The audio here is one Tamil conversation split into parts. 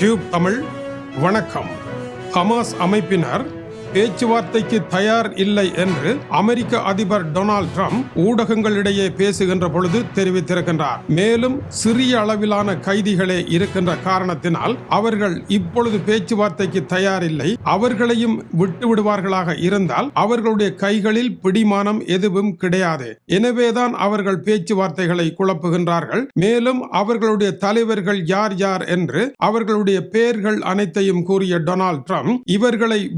டியூப் தமிழ். வணக்கம். ஹமாஸ் அமைப்பினர் பேச்சுவார்த்தைக்கு தயார் இல்லை என்று அமெரிக்க அதிபர் டொனால்ட் ட்ரம்ப் ஊடகங்களிடையே பேசுகின்ற பொழுது தெரிவித்திருக்கின்றார். மேலும் சிறிய அளவிலான கைதிகளே இருக்கின்ற காரணத்தினால் அவர்கள் இப்பொழுது பேச்சுவார்த்தைக்கு தயாரில்லை அவர்களையும் விட்டு விடுவார்களாக இருந்தால் அவர்களுடைய கைகளில் பிடிமானம் எதுவும் கிடையாது. எனவேதான் அவர்கள் பேச்சுவார்த்தைகளை குழப்புகின்றார்கள். மேலும் அவர்களுடைய தலைவர்கள் யார் யார் என்று அவர்களுடைய பெயர்கள் அனைத்தையும் கூறிய டொனால்ட் ட்ரம்ப் இவர்களை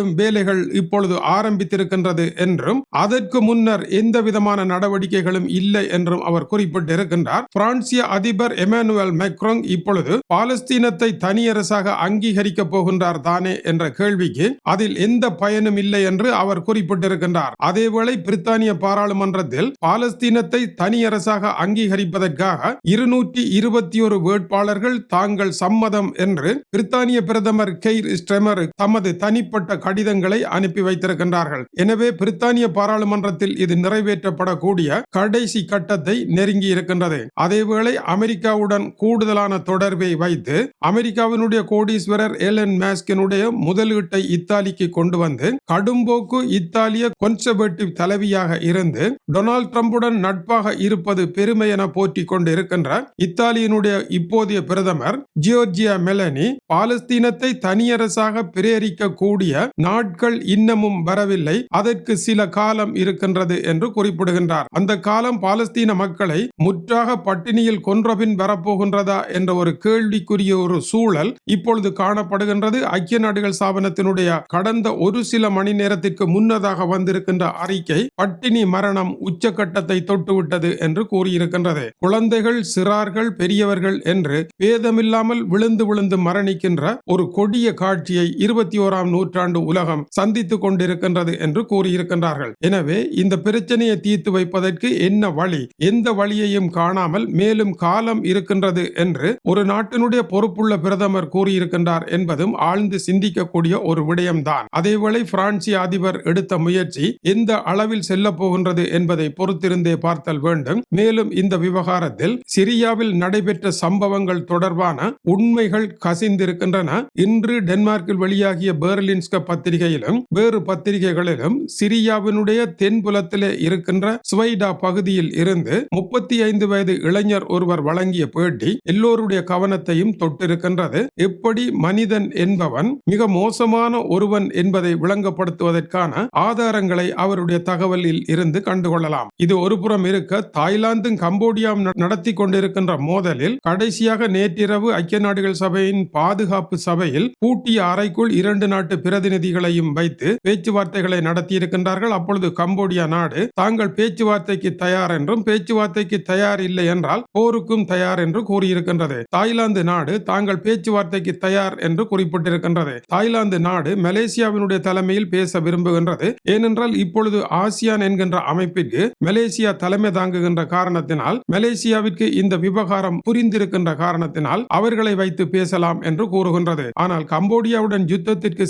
வேட்டையாடும் வேலைகள் இப்பொழுது ஆரம்பித்திருக்கின்றது என்றும் அதற்கு முன்னர் எந்த விதமான நடவடிக்கைகளும் இல்லை என்றும் அவர் குறிப்பிட்டிருக்கின்றார். பிரான்சிய அதிபர் எமானுவல் மெக்ரோங் இப்பொழுது பாலஸ்தீனத்தை தனியரசாக அங்கீகரிக்கப் போகின்றார் தானே என்ற கேள்விக்கு அதில் எந்த பயனும் இல்லை என்று அவர் குறிப்பிட்டிருக்கின்றார். அதேவேளை பிரித்தானிய பாராளுமன்றத்தில் பாலஸ்தீனத்தை தனியரசாக அங்கீகரிப்பதற்காக இருநூற்றி இருபத்தி ஒரு வேட்பாளர்கள் தாங்கள் சம்மதம் என்று பிரித்தானிய பிரதமர் கெய்ர் ஸ்ட்ரெமர் தமது தனிப்பட்ட கடிதங்களை அனுப்பி வைத்திருக்கின்றார்கள். எனவே பிரித்தானிய பாராளுமன்றத்தில் இது நிறைவேற்றப்படக்கூடிய கடைசி கட்டத்தை நெருங்கி இருக்கின்றது. அதேவேளை அமெரிக்காவுடன் கூடுதலான தொடர்பை வைத்து அமெரிக்காவினுடைய கோடீஸ்வரர் ஏலன் மேஸ்கினுடைய முதலீட்டை இத்தாலிக்கு கொண்டு வந்து கடும்போக்கு இத்தாலிய கொன்சர்வேட்டிவ் தலைவியாக இருந்து டொனால்ட் ட்ரம்புடன் நட்பாக இருப்பது பெருமை என போற்றி கொண்டு இருக்கின்ற இத்தாலியினுடைய இப்போதைய பிரதமர் ஜியோர்ஜியா மெலனி பாலஸ்தீனத்தை தனியரசாக பிரேரிக்க கூடிய நாட்கள் இன்னமும் வரவில்லை. அதற்கு சில காலம் இருக்கின்றது என்று குறிப்பிடுகின்றார். அந்த காலம் பாலஸ்தீன மக்களை முற்றாக பட்டினியில் கொன்றபின் வரப்போகின்றதா என்ற ஒரு கேள்விக்குரிய ஒரு சூழல் இப்பொழுது காணப்படுகின்றது. ஐக்கிய நாடுகள் ஸ்தாபனத்தினுடைய கடந்த ஒரு சில மணி நேரத்திற்கு முன்னதாக வந்திருக்கின்ற அறிக்கை பட்டினி மரணம் உச்சக்கட்டத்தை தொட்டுவிட்டது என்று கூறியிருக்கின்றது. குழந்தைகள் சிறார்கள் பெரியவர்கள் என்று பேதமில்லாமல் விழுந்து விழுந்து மரணிக்கின்ற ஒரு கொடிய காட்சியை இருபத்தி ஓராம் நூற்றாண்டு உலகம் சந்தித்துக் கொண்டிருக்கின்றது என்று கூறியிருக்கின்றார்கள். எனவே இந்த பிரச்சனையை தீர்த்து வைப்பதற்கு என்ன வழி? எந்த வழியையும் காணாமல் மேலும் காலம் இருக்கின்றது என்று ஒரு நாட்டினுடைய பொறுப்புள்ள பிரதமர் கூறியிருக்கின்றார் என்பதும் ஆழ்ந்து சிந்திக்கக்கூடிய ஒரு விடயம்தான். அதேவேளை பிரான்சிய அதிபர் எடுத்த முயற்சி எந்த அளவில் செல்ல போகின்றது என்பதை பொறுத்திருந்தே பார்த்தல் வேண்டும். மேலும் இந்த விவகாரத்தில் சிரியாவில் நடைபெற்ற சம்பவங்கள் தொடர்பான உண்மைகள் கசிந்திருக்கின்றன. இன்று டென்மார்க்கில் வெளியாகிய பெர்லின்ஸ்க பத்திரிகையிலும் வேறு பத்திரிகைகளிலும் சிரியாவினுடைய தென்புலத்திலே இருக்கின்ற சுவைடா பகுதியில் இருந்து முப்பத்தி ஐந்து வயது இளைஞர் ஒருவர் வழங்கிய பேட்டி எல்லோருடைய கவனத்தையும் தொட்டிருக்கின்றது. எப்படி மனிதன் என்பவன் மிக மோசமான ஒருவன் என்பதை விளங்கப்படுத்துவதற்கான ஆதாரங்களை அவருடைய தகவலில் இருந்து கண்டுகொள்ளலாம். இது ஒரு புறம் இருக்க தாய்லாந்தும் கம்போடியாவும் நடத்தி கொண்டிருக்கின்ற மோதலில் கடைசியாக நேற்றிரவு ஐக்கிய நாடுகள் சபையின் பாதுகாப்பு சபையில் பூட்டிய அறைக்குள் இரண்டு நாட்டு பிரதிநிதிகளையும் வைத்து பேச்சுவார்த்தைகளை நடத்தியிருக்கின்றார்கள். அப்பொழுது கம்போடியா நாடு தாங்கள் பேச்சுவார்த்தைக்கு தயார் என்றும் பேச்சுவார்த்தைக்கு தயார் இல்லை என்றால் போருக்கும் தயார் என்று கூறியிருக்கின்றது. தாய்லாந்து நாடு தாங்கள் பேச்சுவார்த்தைக்கு தயார் என்று குறிப்பிட்டிருக்கின்றது. தாய்லாந்து நாடு மலேசியாவினுடைய தலைமையில் பேச விரும்புகின்றது. ஏனென்றால் இப்பொழுது ஆசியான் என்கின்ற அமைப்பிற்கு மலேசியா தலைமை தாங்குகின்ற காரணத்தினால் மலேசியாவிற்கு இந்த விவகாரம் புரிந்திருக்கின்ற காரணத்தினால் அவர்களை வைத்து பேசலாம் என்று கூறுகின்றது. ஆனால் கம்போடியாவுடன் யுத்தத்திற்கு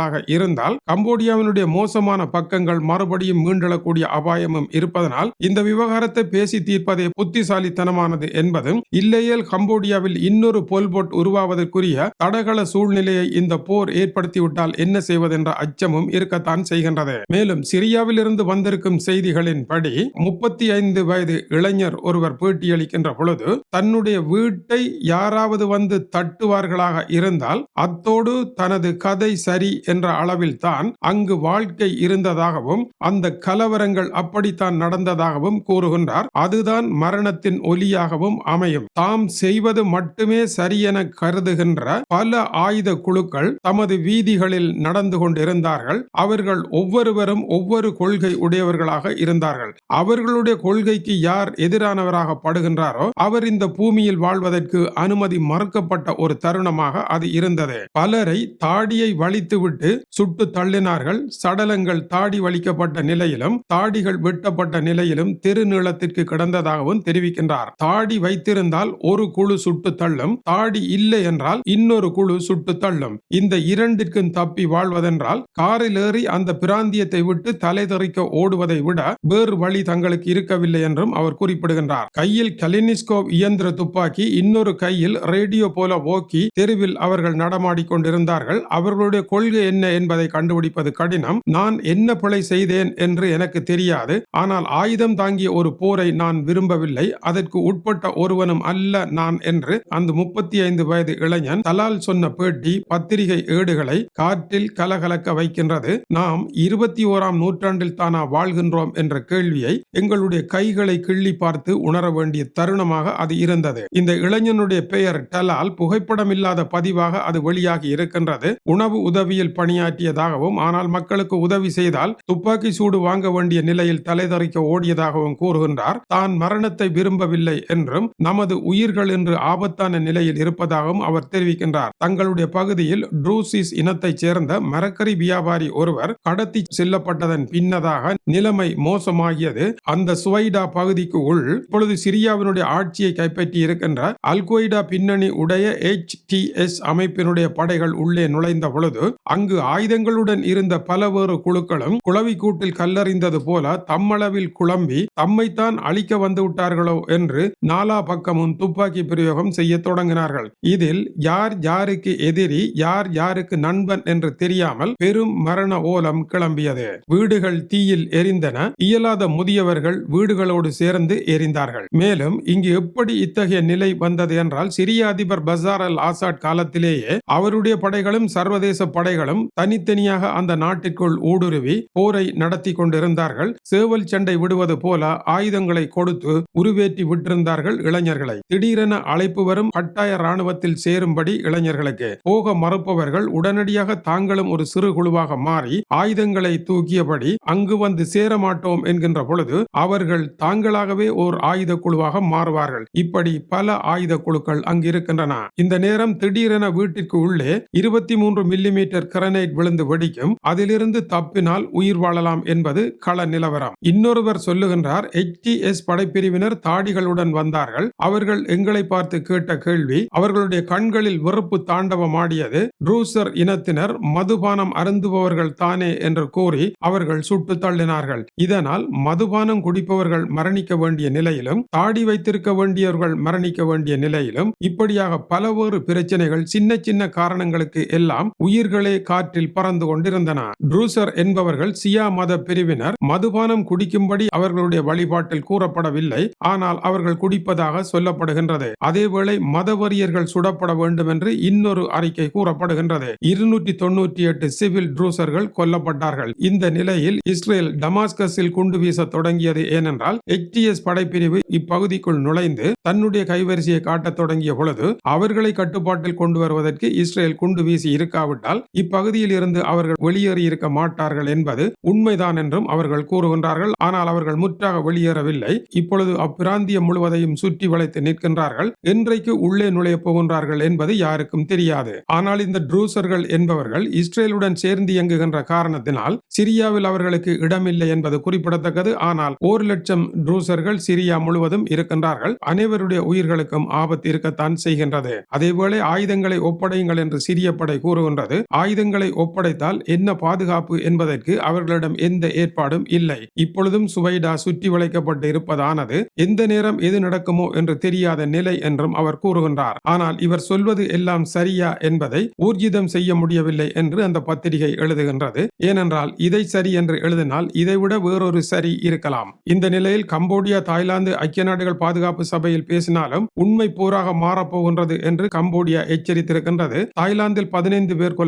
செல்வார்களாக இருந்தால் கம்போடியாவினுடைய மோசமான பக்கங்கள் மறுபடியும் மீண்டெழக்கூடிய அபாயமும் இருப்பதனால் இந்த விவகாரத்தை பேசி தீர்ப்பதே புத்திசாலித்தனமானது என்பதும் இல்லையேல் கம்போடியாவில் இன்னொரு போல்போட் உருவாவதற்குரிய தடகள சூழ்நிலையை இந்த போர் ஏற்படுத்திவிட்டால் என்ன செய்வதென்ற அச்சமும் இருக்கத்தான் செய்கின்றது. மேலும் சிரியாவில் இருந்து வந்திருக்கும் செய்திகளின்படி முப்பத்தி ஐந்து வயது இளைஞர் ஒருவர் பேட்டியளிக்கின்ற பொழுது தன்னுடைய வீட்டை யாராவது வந்து தட்டுவார்களாக இருந்தால் அத்தோடு தனது கதை சரி என்ற அளவில்தான் அங்கு வாழ்க்கை இருந்ததாகவும் அந்த கலவரங்கள் அப்படித்தான் நடந்ததாகவும் கூறுகின்றார். அதுதான் மரணத்தின் ஒலியாகவும் அமையும். தாம் செய்வது மட்டுமே சரியென கருதுகின்ற பல ஆயுத குழுக்கள் தமது வீதிகளில் நடந்து கொண்டிருந்தார்கள். அவர்கள் ஒவ்வொருவரும் ஒவ்வொரு கொள்கை உடையவர்களாக இருந்தார்கள். அவர்களுடைய கொள்கைக்கு யார் எதிரானவராக படுகின்றாரோ அவர் இந்த பூமியில் வாழ்வதற்கு அனுமதி மறுக்கப்பட்ட ஒரு தருணமாக அது இருந்தது. பலரை தாடியை வலித்துவிட்டு விட்டு சுட்டு தள்ளினார்கள். சடலங்கள் தாடி வலிக்கப்பட்ட நிலையிலும் தாடிகள் வெட்டப்பட்ட நிலையிலும் தெரு நீளத்திற்கு கிடந்ததாகவும் தெரிவிக்கின்றார். தாடி வைத்திருந்தால் ஒரு குழு சுட்டு தள்ளும் தாடி இல்லை என்றால் இன்னொரு குழு சுட்டு தள்ளும். இந்த இரண்டிற்கும் தப்பி வாழ்வதென்றால் காரில் ஏறி அந்த பிராந்தியத்தை விட்டு தலை தெறிக்க ஓடுவதை விட வேறு வழி தங்களுக்கு இருக்கவில்லை என்றும் அவர் குறிப்பிடுகின்றார். கையில் கலினிஸ்கோப் இயந்திர துப்பாக்கி இன்னொரு கையில் ரேடியோ போல ஓக்கி தெருவில் அவர்கள் நடமாடிக் கொண்டிருந்தார்கள். அவர்களுடைய கொள்கை என்ன என்பதை கண்டுபிடிப்பது கடினம். நான் என்ன பிழை செய்தேன் என்று எனக்கு தெரியாது. ஆனால் ஆயுதம் தாங்கிய ஒரு போரை நான் விரும்பவில்லை. அதற்கு உட்பட்ட ஒருவனும் அல்ல நான் என்று அந்த முப்பத்தி ஐந்து வயது இளைஞன் தலால் சொன்ன பேட்டி பத்திரிகை ஏடுகளை காற்றில் கலகலக்க வைக்கின்றது. நாம் இருபத்தி ஓராம் நூற்றாண்டில் தானா வாழ்கின்றோம் என்ற கேள்வியை எங்களுடைய கைகளை கிள்ளி பார்த்து உணர வேண்டிய தருணமாக அது இருந்தது. இந்த இளைஞனுடைய பெயர் டலால் புகைப்படம் இல்லாத பதிவாக அது வெளியாகி இருக்கின்றது. உணவு உதவியில் பணியாற்றியதாகவும் ஆனால் மக்களுக்கு உதவி செய்தால் துப்பாக்கி சூடு வாங்க வேண்டிய நிலையில் தலைதறிக்க ஓடியதாகவும் கூறுகின்றார். தான் மரணத்தை விரும்பவில்லை என்றும் நமது உயிர்கள் என்று ஆபத்தான நிலையில் இருப்பதாகவும் அவர் தெரிவிக்கின்றார். தங்களுடைய பகுதியில் ட்ரூசிஸ் இனத்தைச் சேர்ந்த மரக்கறி வியாபாரி ஒருவர் கடத்தி செல்லப்பட்டதன் பின்னதாக நிலைமை மோசமாகியது. அந்த சுவைடா பகுதிக்கு உள் இப்பொழுது சிரியாவினுடைய ஆட்சியை கைப்பற்றி இருக்கின்ற அல்கொய்டா பின்னணி உடைய எச் டி எஸ் அமைப்பினுடைய படைகள் உள்ளே நுழைந்த பொழுது அங்கு ஆயுதங்களுடன் இருந்த பல வேறு குழுக்களும் குளவி கூட்டில் கல்லறிந்தது போல தம்மளவில் குழம்பி தம்மைத்தான் அழிக்க வந்து விட்டார்களோ என்று நாலா பக்கமும் துப்பாக்கி பிரயோகம் செய்ய தொடங்கினார்கள். இதில் யார் யாருக்கு எதிரி யார் யாருக்கு நண்பன் என்று தெரியாமல் பெரும் மரண ஓலம் கிளம்பியது. வீடுகள் தீயில் எரிந்தன. இயலாத முதியவர்கள் வீடுகளோடு சேர்ந்து எரிந்தார்கள். மேலும் இங்கு எப்படி இத்தகைய நிலை வந்தது என்றால் சிரிய அதிபர் பசார் அல் ஆசாட் காலத்திலேயே அவருடைய படைகளும் சர்வதேச படைகளும் தனித்தனியாக அந்த நாட்டிற்குள் ஊடுருவி போரை நடத்தி கொண்டிருந்தார்கள். சேவல் சண்டை விடுவது போல ஆயுதங்களை கொடுத்து உருவேற்றி விட்டிருந்தார்கள் இளைஞர்களை. திடீரென அழைப்பு வரும் கட்டாய ராணுவத்தில் சேரும்படி இளைஞர்களுக்கு போக மறுப்பவர்கள் உடனடியாக தாங்களும் ஒரு சிறு குழுவாக மாறி ஆயுதங்களை தூக்கியபடி அங்கு வந்து சேர மாட்டோம் என்கின்ற பொழுது அவர்கள் தாங்களாகவே ஓர் ஆயுத குழுவாக மாறுவார்கள். இப்படி பல ஆயுத குழுக்கள் அங்கு இருக்கின்றன இந்த நேரம் திடீரென வீட்டிற்கு உள்ளே இருபத்தி மூன்று மில்லிமீட்டர் கிரனைட் விழுந்து வெடிக்கும். அதிலிருந்து தப்பினால் உயிர் வாழலாம் என்பது கள நிலவரம். இன்னொருவர் சொல்லுகின்றார் எச் படைப்பிரிவினர் தாடிகளுடன் வந்தார்கள். அவர்கள் எங்களை பார்த்து கேட்ட கேள்வி அவர்களுடைய கண்களில் வெறுப்பு தாண்டவமாடியது. ட்ரூசர் இனத்தினர் மதுபானம் அருந்துபவர்கள் தானே என்று கூறி அவர்கள் சுட்டு தள்ளினார்கள். இதனால் மதுபானம் குடிப்பவர்கள் மரணிக்க வேண்டிய நிலையிலும் தாடி வைத்திருக்க வேண்டியவர்கள் மரணிக்க வேண்டிய நிலையிலும் இப்படியாக பலவேறு பிரச்சனைகள் சின்ன சின்ன காரணங்களுக்கு எல்லாம் உயிர்களே காற்றில் பறந்து கொண்டிருந்தன. ட்ரூசர் என்பவர்கள் சியா மத பிரிவினர். மதுபானம் குடிக்கும்படி அவர்களுடைய வழிபாட்டில் கூறப்படவில்லை. ஆனால் அவர்கள் குடிப்பதாக சொல்லப்படுகின்றது. அதேவேளை மதவரியர்கள் சுடப்பட வேண்டும் என்று இன்னொரு அறிக்கை கூறப்படுகின்றது. இருநூற்றி தொன்னூற்றி எட்டு சிவில் ட்ரூசர்கள் கொல்லப்பட்டார்கள். இந்த நிலையில் இஸ்ரேல் டமாஸ்கஸில் குண்டு வீச தொடங்கியது ஏனென்றால் எச்டிஎஸ் படைப்பிரிவு இப்பகுதிக்குள் நுழைந்து தன்னுடைய கைவரிசையை காட்டத் தொடங்கிய பொழுது அவர்களை கட்டுப்பாட்டில் கொண்டு வருவதற்கு இஸ்ரேல் குண்டு வீசி இருக்காவிட்டால் இப்ப பகுதியில் இருந்து அவர்கள் வெளியேறி இருக்க மாட்டார்கள் என்பது உண்மைதான் என்றும் அவர்கள் கூறுகின்றார்கள். ஆனால் அவர்கள் முற்றாக வெளியேறவில்லை. இப்பொழுது அப்பிராந்தியம் முழுவதையும் சுற்றி வளைத்து நிற்கின்றார்கள். என்றைக்கு உள்ளே நுழைய போகின்றார்கள் என்பது யாருக்கும் தெரியாது. ஆனால் இந்த ட்ரூசர்கள் என்பவர்கள் இஸ்ரேலுடன் சேர்ந்து இயங்குகின்ற காரணத்தினால் சிரியாவில் அவர்களுக்கு இடமில்லை என்பது குறிப்பிடத்தக்கது. ஆனால் ஒரு லட்சம் ட்ரூசர்கள் சிரியா முழுவதும் இருக்கின்றார்கள். அனைவருடைய உயிர்களுக்கும் ஆபத்து இருக்கத்தான் செய்கின்றது. அதேவேளை ஆயுதங்களை ஒப்படையுங்கள் என்று சிறிய படை கூறுகின்றது. ஆயுதங்கள் ஒப்படைத்தால் என்ன பாதுகாப்பு என்பதற்கு அவர்களிடம் எந்த ஏற்பாடும் இல்லை. இப்பொழுதும் சுவைடா சுற்றி வளைக்கப்பட்டு இருப்பதானது எந்த நேரம் எது நடக்குமோ என்று தெரியாத நிலை என்றும் அவர் கூறுகின்றார். ஆனால் இவர் சொல்வது எல்லாம் சரியா என்பதை ஊர்ஜிதம் செய்ய முடியவில்லை என்று அந்த பத்திரிகை எழுதுகின்றது. ஏனென்றால் இதை சரி என்று எழுதினால் இதைவிட வேறொரு சரி இருக்கலாம். இந்த நிலையில் கம்போடியா தாய்லாந்து ஐக்கிய நாடுகள் பாதுகாப்பு சபையில் பேசினாலும் உண்மை போராக மாறப்போகின்றது என்று கம்போடியா எச்சரித்திருக்கின்றது. தாய்லாந்தில் பதினைந்து பேர்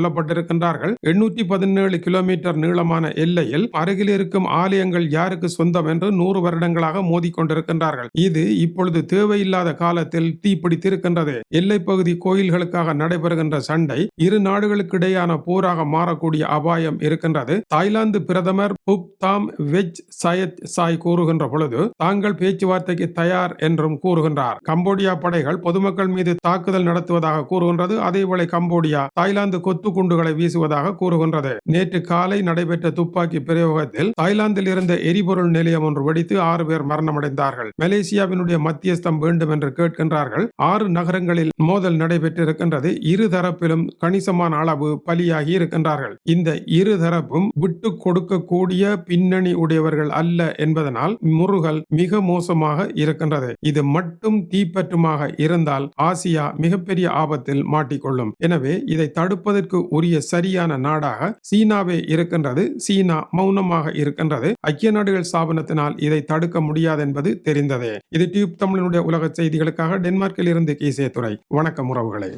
இருக்கின்றார்கள் எண்ணூற்றி பதினேழு கிலோமீட்டர் நீளமான எல்லையில் அருகில் இருக்கும் ஆலயங்கள் யாருக்கு சொந்தம் என்று நூறு வருடங்களாக மோதிக்கொண்டிருக்கின்றார்கள் இது இப்பொழுது தேவையில்லாத காலத்தில் தீப்பிடித்திருக்கின்றது. எல்லை பகுதி கோயில்களுக்காக நடைபெறுகின்ற சண்டை இரு நாடுகளுக்கு இடையான போராக மாறக்கூடிய அபாயம் இருக்கின்றது. தாய்லாந்து பிரதமர் புப் தாம் வெஜ் சயத் சாய் கூறுகின்ற பொழுது தாங்கள் பேச்சுவார்த்தைக்கு தயார் என்றும் கூறுகின்றார். கம்போடியா படைகள் பொதுமக்கள் மீது தாக்குதல் நடத்துவதாக கூறுகின்றது. அதேவேளை கம்போடியா தாய்லாந்து கொத்து குண்டுகளை வீசுவதாக கூறுகின்றது. நேற்று காலை நடைபெற்ற துப்பாக்கி பிரயோகத்தில் தாய்லாந்தில் இருந்த எரிபொருள் நிலையம் ஒன்று வெடித்து ஆறு பேர் மரணமடைந்தார்கள். மலேசியாவினுடைய மத்தியஸ்தம் வேண்டும் என்று கேட்கின்றார்கள். ஆறு நகரங்களில் மோதல் நடைபெற்றிருக்கின்றது. இரு தரப்பிலும் கணிசமான அளவு பலியாகி இருக்கின்றார்கள். இந்த இரு தரப்பும் விட்டு கொடுக்கக்கூடிய பின்னணி உடையவர்கள் அல்ல என்பதனால் முருகல் மிக மோசமாக இருக்கின்றது. இது மட்டும் தீப்பற்றுமாக இருந்தால் ஆசியா மிகப்பெரிய ஆபத்தில் மாட்டிக்கொள்ளும். எனவே இதை தடுப்பதற்கு உரிய சரியான நாடாக சீனாவே இருக்கின்றது. சீனா மௌனமாக இருக்கின்றது. ஐக்கிய நாடுகள் ஸ்தாபனத்தினால் இதை தடுக்க முடியாது என்பது தெரிந்ததே. இது டியூப் தமிழனுடைய உலக செய்திகளுக்காக டென்மார்க்கில் இருந்து கீசே துறை வணக்கம் உறவுகளே.